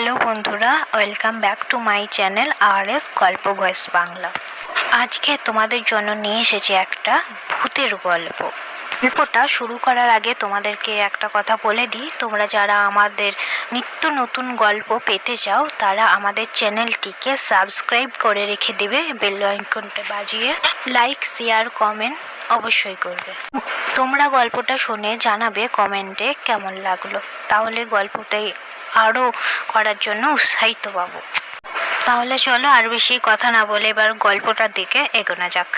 Hello বন্ধুরা, welcome back to my channel R S গল্প voice Bangla. আজকে তোমাদের জন্য নিয়ে এসেছি একটা ভূতের গল্প। গল্পটা শুরু করার আগে তোমাদেরকে একটা কথা বলে দিই। তোমরা যারা আমাদের নিত্য নতুন গল্প পেতে চাও, তারা আমাদের চ্যানেলটিকে সাবস্ক্রাইব করে রেখে দেবে, বেল আইকনটা বাজিয়ে লাইক, শেয়ার, কমেন্ট অবশ্যই করবে। তোমরা গল্পটা শুনে জানাবে কমেন্টে কেমন লাগল। তাহলে গল্পটাই আরও করার জন্য উৎসাহিত পাবো। তাহলে চলো আর বেশি কথা না বলে এবার গল্পটার দিকে এগোনো যাক।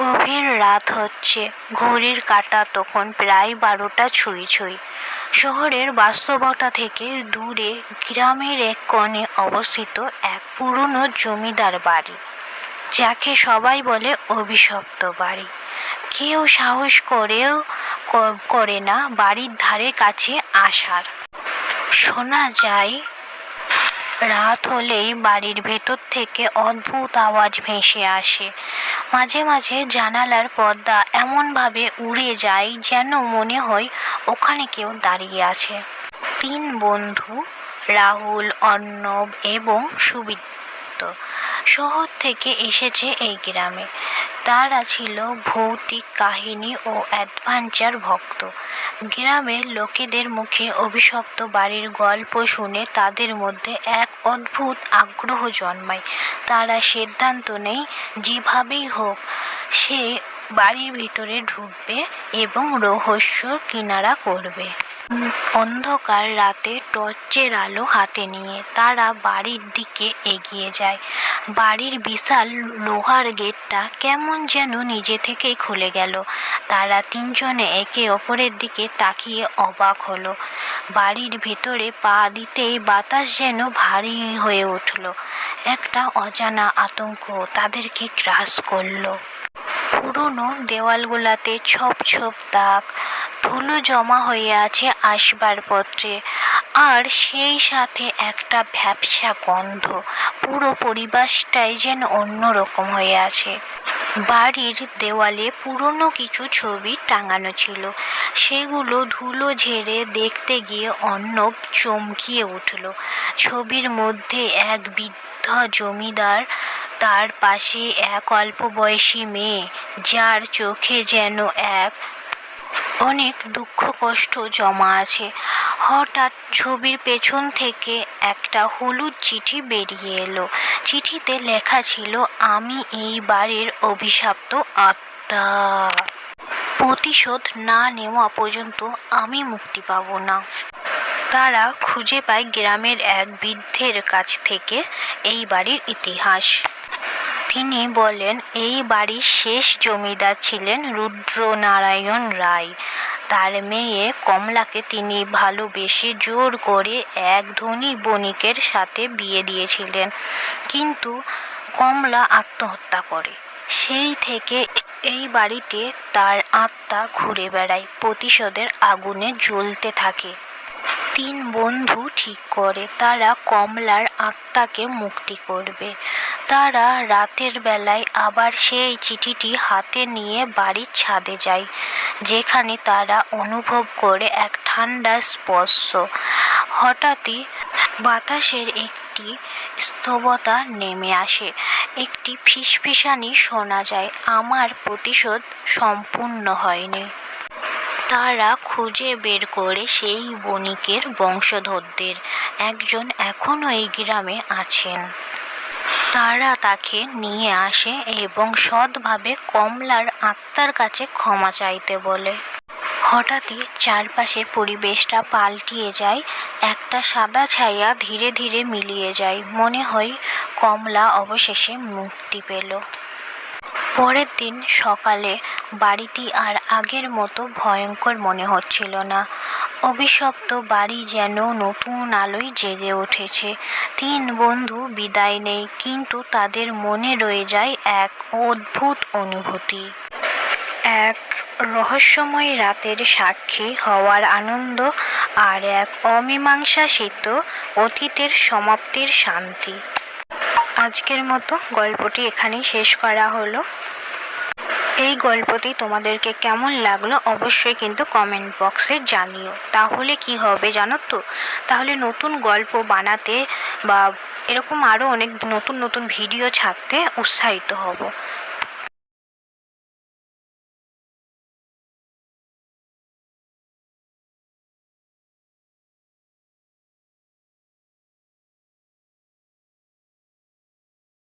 গভীর রাত হচ্ছে। ঘড়ির কাঁটা তখন প্রায় বারোটা ছুঁই ছুঁই। শহরের বাস্তবতা থেকে দূরে গ্রামের এক কোণে অবস্থিত এক পুরনো জমিদার বাড়ি, যাকে সবাই বলে অভিশপ্ত বাড়ি। কেউ সাহস করেও করে না বাড়ির ধারে কাছে আসার। শোনা যায় রাত হলেই বাড়ির ভেতর থেকে অদ্ভুত আওয়াজ ভেসে আসে। মাঝে মাঝে জানালার পর্দা এমনভাবে উড়ে যায় যেন মনে হয় ওখানে কেউ দাঁড়িয়ে আছে। তিন বন্ধু, রাহুল, অর্ণব এবং সুবিত শহর থেকে এসেছে এই গ্রামে। তারা ছিল ভৌতিক কাহিনী ও অ্যাডভেঞ্চার ভক্ত। গ্রামের লোকেদের মুখে অভিশপ্ত বাড়ির গল্প শুনে তাদের মধ্যে এক অদ্ভুত আগ্রহ জন্মায়। তারা সিদ্ধান্ত নেই যেভাবেই হোক, সে বাড়ির ভিতরে ঢুকবে এবং রহস্য কিনারা করবে। অন্ধকার রাতে টর্চের আলো হাতে নিয়ে তারা বাড়ির দিকে এগিয়ে যায়। বাড়ির বিশাল লোহার গেটটা কেমন যেন নিজে থেকেই খুলে গেল। তারা তিনজনে একে অপরের দিকে তাকিয়ে অবাক হলো। বাড়ির ভেতরে পা দিতেই বাতাস যেন ভারী হয়ে উঠল। একটা অজানা আতঙ্ক তাদেরকে গ্রাস করল। পুরনো দেওয়ালগুলাতে ছোপ ছোপ দাগ, ধুলো জমা হয়ে আছে আসবাবপত্রে। আর সেই সাথে একটা ভ্যাপসা গন্ধ, পুরো পরিবেশটাই যেন অন্যরকম হয়ে আছে। বাড়ির দেওয়ালে পুরনো কিছু ছবি টাঙানো ছিল। সেগুলো ধুলো ঝেড়ে দেখতে গিয়ে অর্ণব চমকিয়ে উঠল। ছবির মধ্যে এক বৃদ্ধ জমিদার তার পাশে এক অল্প বয়সী মেয়ে, যার চোখে যেন এক অনেক দুঃখ কষ্ট জমা আছে। হঠাৎ ছবির পেছন থেকে একটা হলুদ চিঠি বেরিয়ে এলো। চিঠিতে লেখা ছিল, আমি এই বাড়ির অভিশপ্ত আত্মা। প্রতিশোধ না নেওয়া পর্যন্ত আমি মুক্তি পাব না। তারা খুঁজে পায় গ্রামের এক বৃদ্ধের কাছ থেকে এই বাড়ির ইতিহাস। তিনি বলেন, এই বাড়ির শেষ জমিদার ছিলেন রুদ্রনারায়ণ রায়। তার মেয়ে কমলাকে তিনি ভালোবেসে জোর করে এক ধনী বণিকের সাথে বিয়ে দিয়েছিলেন। কিন্তু কমলা আত্মহত্যা করে। সেই থেকে এই বাড়িতে তার আত্মা ঘুরে বেড়ায়, প্রতিশোধের আগুনে জ্বলতে থাকে। তিন বন্ধু ঠিক করে, তারা কমলার আত্মাকে মুক্তি করবে। তারা রাতের বেলায় আবার সেই চিঠিটি হাতে নিয়ে বাড়ির ছাদে যায়, যেখানে তারা অনুভব করে এক ঠান্ডা স্পর্শ। হঠাৎই বাতাসের একটি স্তবতা নেমে আসে। একটি ফিসফিসানি শোনা যায়, আমার প্রতিশোধ সম্পূর্ণ হয়নি। তারা খুঁজে বের করে সেই বণিকের বংশধরদের। একজন এখনও এই গ্রামে আছেন। তারা তাকে নিয়ে আসে এবং সৎভাবে কমলার আত্মার কাছে ক্ষমা চাইতে বলে। হঠাৎই চারপাশের পরিবেশটা পাল্টিয়ে যায়, একটা সাদা ছায়া ধীরে ধীরে মিলিয়ে যায়। মনে হয় কমলা অবশেষে মুক্তি পেল। পরের দিন সকালে বাড়িটি আর আগের মতো ভয়ঙ্কর মনে হচ্ছিল না। অভিশপ্ত বাড়ি যেন নতুন আলোয় জেগে উঠেছে। তিন বন্ধু বিদায় নেই, কিন্তু তাদের মনে রয়ে যায় এক অদ্ভুত অনুভূতি। এক রহস্যময় রাতের সাক্ষী হওয়ার আনন্দ আর এক অমীমাংসাসিত অতীতের সমাপ্তির শান্তি। আজকের মতো গল্পটি এখানেই শেষ করা হলো। এই গল্পটি তোমাদেরকে কেমন লাগল অবশ্যই কিন্তু কমেন্ট বক্সে জানিও। তাহলে কি হবে জানো তো? তাহলে নতুন গল্প বানাতে বা এরকম আরও অনেক নতুন নতুন ভিডিও ছাড়তে উৎসাহিত হব।